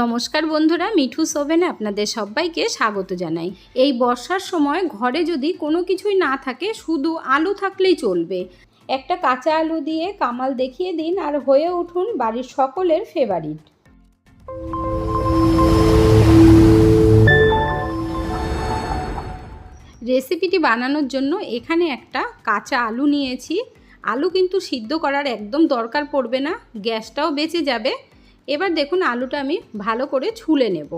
নমস্কার বন্ধুরা, মিঠু সোভেনে আপনাদের সবাইকে স্বাগত জানাই। এই বর্ষার সময় ঘরে যদি কোনো কিছুই না থাকে, শুধু আলু থাকলেই চলবে। একটা কাঁচা আলু দিয়ে কামাল দেখিয়ে দিন আর হয়ে উঠুন বাড়ির সকলের ফেভারিট রেসিপিটি বানানোর জন্য এখানে একটা কাঁচা আলু নিয়েছি। আলু কিন্তু সিদ্ধ করার একদম দরকার পড়বে না, গ্যাসটাও বেঁচে যাবে। এবার দেখুন আলুটা আমি ভালো করে ছুলে নেব।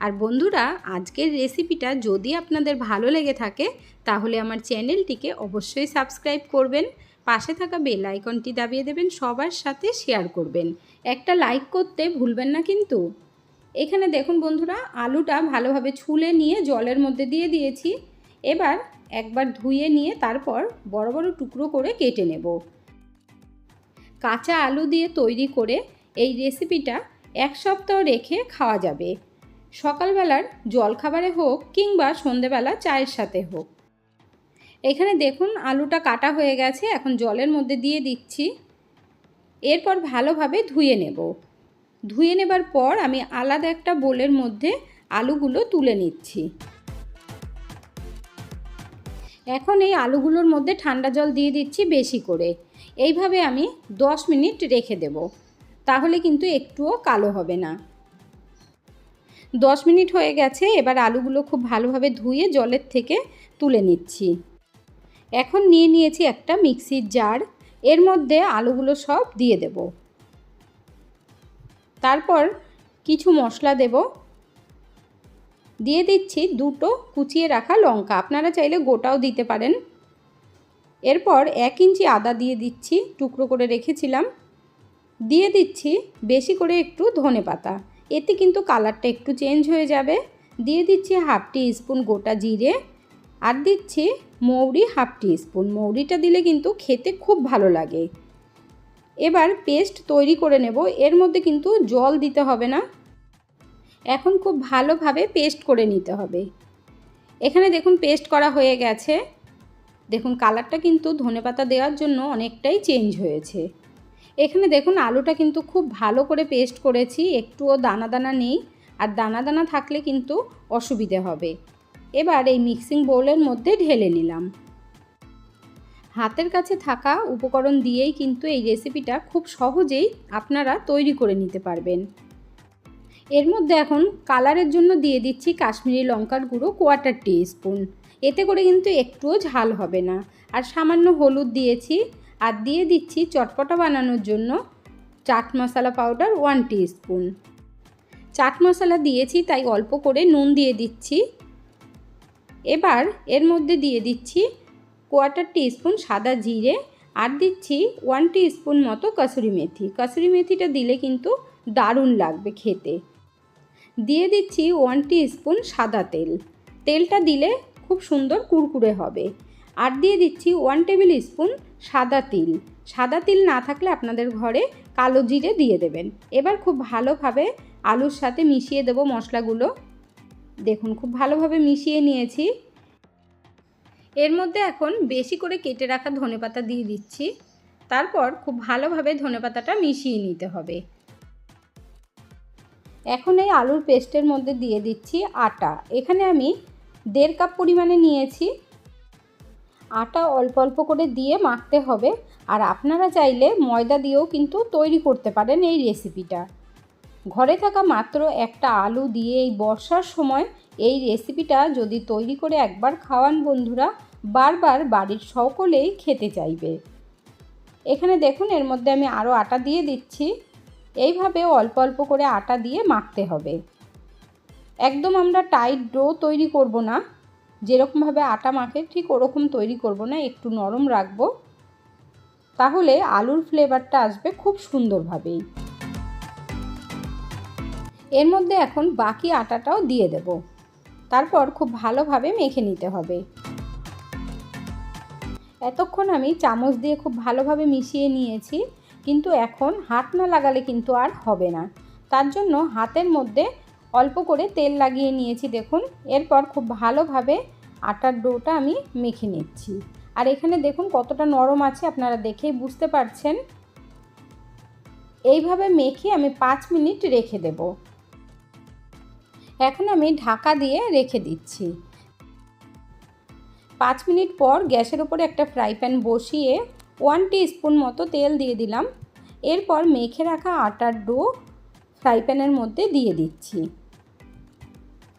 আর বন্ধুরা, আজকের রেসিপিটা যদি আপনাদের ভালো লেগে থাকে, তাহলে আমার চ্যানেলটিকে অবশ্যই সাবস্ক্রাইব করবেন, পাশে থাকা বেল আইকনটি দাবিয়ে দেবেন, সবার সাথে শেয়ার করবেন। একটা লাইক করতে ভুলবেন না কিন্তু। এখানে দেখুন বন্ধুরা, আলুটা ভালোভাবে ছুলে নিয়ে জলের মধ্যে দিয়ে দিয়েছি। এবার একবার ধুয়ে নিয়ে তারপর বড় বড় টুকরো করে কেটে নেব। কাঁচা আলু দিয়ে তৈরি করে এই রেসিপিটা এক সপ্তাহ রেখে খাওয়া যাবে। সকালবেলার জলখাবারে হোক কিংবা সন্ধেবেলা চায়ের সাথে হোক। এখানে দেখুন আলুটা কাটা হয়ে গেছে, এখন জলের মধ্যে দিয়ে দিচ্ছি। এরপর ভালোভাবে ধুয়ে নেব। ধুয়ে নেবার পর আমি আলাদা একটা বোলের মধ্যে আলুগুলো তুলে নিচ্ছি। এখন এই আলুগুলোর মধ্যে ঠান্ডা জল দিয়ে দিচ্ছি বেশি করে। এইভাবে আমি 10 মিনিট রেখে দেব। তাহলে কিন্তু একটুও কালো হবে না। 10 মিনিট হয়ে গেছে, এবার আলুগুলো খুব ভালোভাবে ধুয়ে জলের থেকে তুলে নিচ্ছি। এখন নিয়ে নিয়েছি একটা মিক্সির জার, এর মধ্যে আলুগুলো সব দিয়ে দেব। তারপর কিছু মশলা দেব। দিয়ে দিচ্ছি দুটো কুচিয়ে রাখা লঙ্কা, আপনারা চাইলে গোটাও দিতে পারেন। এরপর এক ইঞ্চি আদা দিয়ে দিচ্ছি, টুকরো করে রেখেছিলাম। দিয়ে দিচ্ছি বেশি করে একটু ধনে পাতা। এতে কিন্তু কালারটা একটু চেঞ্জ হয়ে যাবে। দিয়ে দিচ্ছি হাফ টি স্পুন গোটা জিরে আর দিচ্ছি মৌরি হাফ টি স্পুন। মৌরিটা দিলে কিন্তু খেতে খুব ভালো লাগে। এবার পেস্ট তৈরি করে নেব। এর মধ্যে কিন্তু জল দিতে হবে না। এখন খুব ভালোভাবে পেস্ট করে নিতে হবে। এখানে দেখুন পেস্ট করা হয়ে গেছে। দেখুন কালারটা কিন্তু ধনেপাতা দেওয়ার জন্য অনেকটাই চেঞ্জ হয়েছে। এখানে দেখুন আলুটা কিন্তু খুব ভালো করে পেস্ট করেছি, একটুও দানা দানা নেই, আর দানা দানা থাকলে কিন্তু অসুবিধে হবে। এবার এই মিক্সিং বোলের মধ্যে ঢেলে নিলাম। হাতের কাছে থাকা উপকরণ দিয়েই কিন্তু এই রেসিপিটা খুব সহজেই আপনারা তৈরি করে নিতে পারবেন। এর মধ্যে এখন কালারের জন্য দিয়ে দিচ্ছি কাশ্মীরি লঙ্কার গুঁড়ো কোয়াটার টি স্পুন এতে করে কিন্তু একটুও ঝাল হবে না। আর সামান্য হলুদ দিয়েছি আর দিয়ে দিচ্ছি চটপটা বানানোর জন্য chaat masala powder one spoon chaat masala দিয়েছি, তাই অল্প করে নুন দিয়ে দিচ্ছি। এবার এর মধ্যে দিয়ে দিচ্ছি কোয়াটার স্পুন সাদা জিরে আর দিচ্ছি ওয়ান স্পুন মতো কসুরি মেথি। কসুরি মেথিটা দিলে কিন্তু দারুণ লাগবে খেতে। দিয়ে দিচ্ছি ওয়ান স্পুন সাদা তেল। তেলটা দিলে খুব সুন্দর কুরকুরে হবে। আর দিয়ে দিচ্ছি ওয়ান টেবিল স্পুন সাদা তিল। সাদা তিল না থাকলে আপনাদের ঘরে কালো জিরে দিয়ে দেবেন। এবার খুব ভালোভাবে আলুর সাথে মিশিয়ে দেবো মশলাগুলো। দেখুন, খুব ভালোভাবে মিশিয়ে নিয়েছি। এর মধ্যে এখন বেশি করে কেটে রাখা ধনেপাতা দিয়ে দিচ্ছি। তারপর খুব ভালোভাবে ধনেপাতাটা মিশিয়ে নিতে হবে। এখন এই আলুর পেস্টের মধ্যে দিয়ে দিচ্ছি আটা। এখানে আমি দেড় কাপ পরিমাণে নিয়েছি। আটা অল্প অল্প করে দিয়ে মাখতে হবে। আর আপনারা চাইলে ময়দা দিয়েও কিন্তু তৈরি করতে পারেন এই রেসিপিটা। ঘরে থাকা মাত্র একটা আলু দিয়ে এই বর্ষার সময় এই রেসিপিটা যদি তৈরি করে একবার খাওয়ান বন্ধুরা, বারবার বাড়ির সকলেই খেতে চাইবে। এখানে দেখুন, এর মধ্যে আমি আরও আটা দিয়ে দিচ্ছি। এইভাবে অল্প অল্প করে আটা দিয়ে মাখতে হবে। একদম আমরা টাইট ডো তৈরি করব না। যেরকমভাবে আটা মাখে, ঠিক ওরকম তৈরি করব না, একটু নরম রাখব। তাহলে আলুর ফ্লেভারটা আসবে খুব সুন্দরভাবেই। এর মধ্যে এখন বাকি আটাটাও দিয়ে দেব। তারপর খুব ভালোভাবে মেখে নিতে হবে। এতক্ষণ আমি চামচ দিয়ে খুব ভালোভাবে মিশিয়ে নিয়েছি, কিন্তু এখন হাত না লাগালে কিন্তু আর হবে না। তার জন্য হাতের মধ্যে অল্প করে তেল লাগিয়ে নিয়েছি দেখুন। এরপর খুব ভালোভাবে আটার ডোটা আমি মেখে নিচ্ছি। আর এখানে দেখুন কতটা নরম আছে, আপনারা দেখেই বুঝতে পারছেন। এইভাবে মেখে আমি পাঁচ মিনিট রেখে দেব। এখন আমি ঢাকা দিয়ে রেখে দিচ্ছি। পাঁচ মিনিট পর গ্যাসের ওপরে একটা ফ্রাই প্যান বসিয়ে ওয়ান স্পুন মতো তেল দিয়ে দিলাম। এরপর মেখে রাখা আটার ডো ফ্রাই প্যানের মধ্যে দিয়ে দিচ্ছি।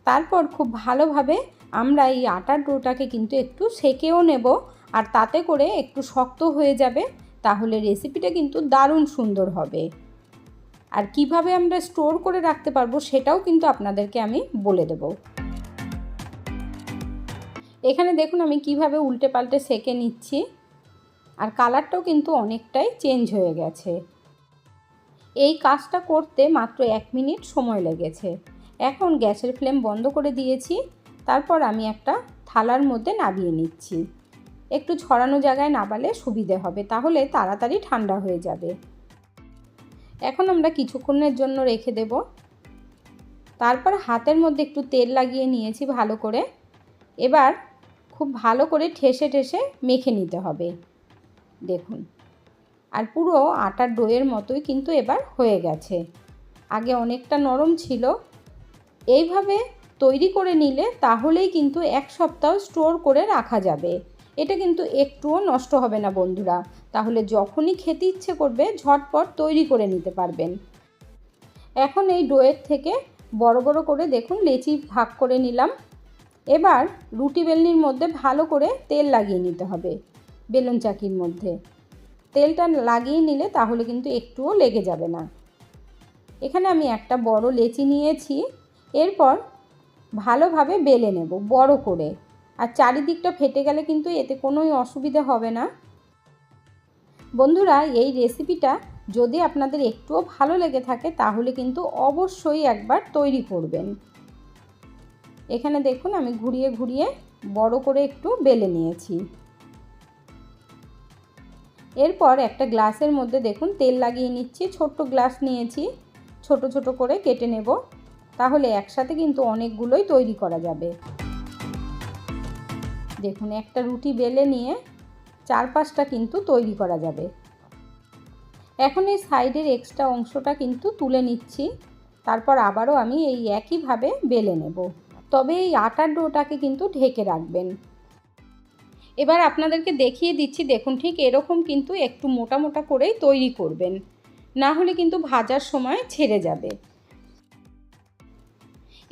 তারপর খুব ভালোভাবে আমরা এই আটার ডোটাকে কিন্তু একটু সেকেও নেব আর তাতে করে একটু শক্ত হয়ে যাবে, তাহলে রেসিপিটা কিন্তু দারুণ সুন্দর হবে। আর কীভাবে আমরা স্টোর করে রাখতে পারব সেটাও কিন্তু আপনাদেরকে আমি বলে দেব। এখানে দেখুন আমি কীভাবে উল্টে পাল্টে সেকে নিচ্ছি, আর কালারটাও কিন্তু অনেকটাই চেঞ্জ হয়ে গেছে। এই কাজটা করতে মাত্র এক মিনিট সময় লেগেছে। এখন গ্যাসের ফ্লেম বন্ধ করে দিয়েছি। তারপর আমি একটা থালার মধ্যে নাবিয়ে নিচ্ছি। একটু ছড়ানো জায়গায় নাবালে সুবিধে হবে, তাহলে তাড়াতাড়ি ঠান্ডা হয়ে যাবে। এখন আমরা কিছুক্ষণের জন্য রেখে দেব। তারপর হাতের মধ্যে একটু তেল লাগিয়ে নিয়েছি ভালো করে। এবার খুব ভালো করে ঠেসে ঠেসে মেখে নিতে হবে। দেখুন, আর পুরো আটার ডোয়ের মতোই কিন্তু এবার হয়ে গেছে। আগে অনেকটা নরম ছিল এইভাবে তৈরি করে নিলে তাহলেই কিন্তু এক সপ্তাহ স্টোর করে রাখা যাবে। এটা কিন্তু একটুও নষ্ট হবে না বন্ধুরা। তাহলে যখনই খেতে ইচ্ছে করবে, ঝটপট তৈরি করে নিতে পারবেন। এখন এই ডোয়ের থেকে বড় বড় করে দেখুন, লেচি ভাগ করে নিলাম। এবার রুটি বেলনির মধ্যে ভালো করে তেল লাগিয়ে নিতে হবে, বেলুন চাকির মধ্যে। তেলটা লাগিয়ে নিলে তাহলে কিন্তু একটুও লেগে যাবে না। এখানে আমি একটা বড় লেচি নিয়েছি। এরপর ভালোভাবে বেলে নেব, বড় করে। আর চারিদিকটা ফেটে গেলে কিন্তু এতে কোনোই অসুবিধা হবে না। বন্ধুরা, এই রেসিপিটা যদি আপনাদের একটুও ভালো লেগে থাকে, তাহলে কিন্তু অবশ্যই একবার তৈরি করবেন। এখানে দেখুন, আমি ঘুরিয়ে ঘুরিয়ে বড় করে একটু বেলে নিয়েছি। এরপর একটা গ্লাসের মধ্যে দেখুন, তেল লাগিয়ে নিচ্ছি, ছোট্ট গ্লাস নিয়েছি, ছোট ছোট করে কেটে নেব। তাহলে একসাথে কিন্তু অনেকগুলোই তৈরি করা যাবে। দেখুন, একটা রুটি বেলে নিয়ে চার পাঁচটা কিন্তু তৈরি করা যাবে। এখন এই সাইডের এক্সট্রা অংশটা কিন্তু তুলে নিচ্ছি। তারপর আবারও আমি এই একইভাবে বেলে নেব। তবে এই আটার ডোটাকে কিন্তু ঢেকে রাখবেন। এবার আপনাদেরকে দেখিয়ে দিচ্ছি, দেখুন, ঠিক এরকম কিন্তু একটু মোটা মোটা করেই তৈরি করবেন। না হলে কিন্তু ভাজার সময় ছেড়ে যাবে।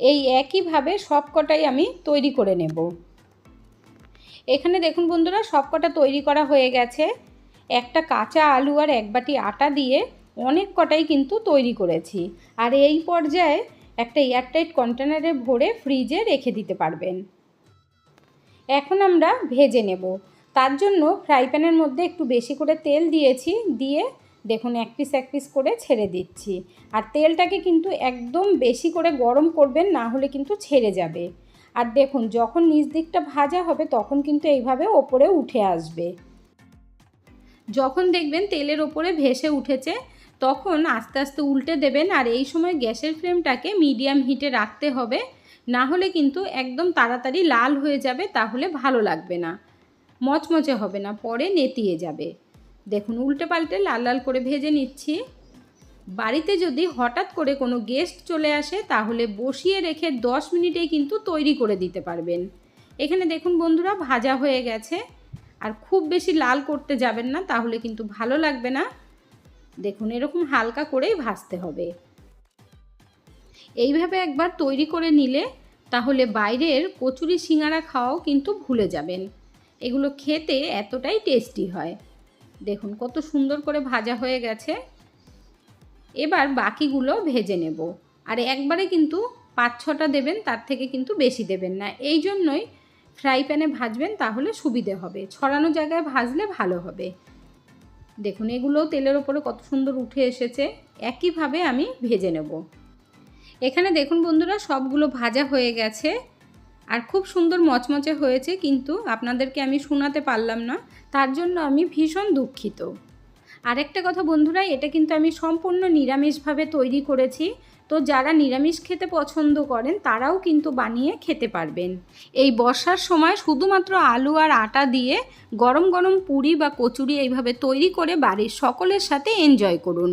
এই একইভাবে সব কটাই আমি তৈরি করে নেব। এখানে দেখুন বন্ধুরা সব কটা তৈরি করা হয়ে গেছে। একটা কাঁচা আলু আর এক বাটি আটা দিয়ে অনেক কটাই কিন্তু তৈরি করেছি। আর এই পর্যায়ে একটা এয়ারটাইট কন্টেনারে ভরে ফ্রিজে রেখে দিতে পারবেন। এখন আমরা ভেজে নেব। তার জন্য ফ্রাই প্যানের মধ্যে একটু বেশি করে তেল দিয়েছি, দিয়ে দেখুন, এক পিস এক পিস করে ছেড়ে দিচ্ছি। আর তেলটাকে কিন্তু একদম বেশি করে গরম করবেন, না হলে কিন্তু ছেড়ে যাবে। আর দেখুন, যখন নিচ দিকটা ভাজা হবে, তখন কিন্তু এইভাবে ওপরে উঠে আসবে। যখন দেখবেন তেলের ওপরে ভেসে উঠেছে, তখন আস্তে আস্তে উল্টে দেবেন। আর এই সময় গ্যাসের ফ্লেমটাকে মিডিয়াম হিটে রাখতে হবে। না হলে কিন্তু একদম তাড়াতাড়ি লাল হয়ে যাবে, তাহলে ভালো লাগবে না। মচমচে হবে না, পরে নেতিয়ে যাবে। দেখুন, উল্টে পাল্টে লাল লাল করে ভেজে নিচ্ছি। বাড়িতে যদি হঠাৎ করে কোনো গেস্ট চলে আসে, তাহলে বসিয়ে রেখে দশ মিনিটেই কিন্তু তৈরি করে দিতে পারবেন। এখানে দেখুন বন্ধুরা, ভাজা হয়ে গেছে। আর খুব বেশি লাল করতে যাবেন না, তাহলে কিন্তু ভালো লাগবে না। দেখুন, এরকম হালকা করেই ভাজতে হবে। এইভাবে একবার তৈরি করে নিলে, তাহলে বাইরের কচুরি সিঙ্গারা খাওয়াও কিন্তু ভুলে যাবেন। এগুলো খেতে এতটাই টেস্টি হয়। দেখুন, কত সুন্দর করে ভাজা হয়ে গেছে। এবার বাকিগুলো ভেজে নেব। আর একবারে কিন্তু পাঁচ ছটা দেবেন, তার থেকে কিন্তু বেশি দেবেন না। এই জন্যই ফ্রাই প্যানে ভাজবেন, তাহলে সুবিধে হবে। ছড়ানো জায়গায় ভাজলে ভালো হবে। দেখুন, এগুলোও তেলের ওপরে কত সুন্দর উঠে এসেছে। একইভাবে আমি ভেজে নেব। এখানে দেখুন বন্ধুরা, সবগুলো ভাজা হয়ে গেছে। আর খুব সুন্দর মচমচে হয়েছে, কিন্তু আপনাদেরকে আমি শোনাতে পারলাম না। তার জন্য আমি ভীষণ দুঃখিত। আরেকটা কথা বন্ধুরা, এটা কিন্তু আমি সম্পূর্ণ নিরামিষভাবে তৈরি করেছি। তো যারা নিরামিষ খেতে পছন্দ করেন, তারাও কিন্তু বানিয়ে খেতে পারবেন। এই বর্ষার সময় শুধুমাত্র আলু আর আটা দিয়ে গরম গরম পুরি বা কচুরি এইভাবে তৈরি করে বাড়ির সকলের সাথে এনজয় করুন।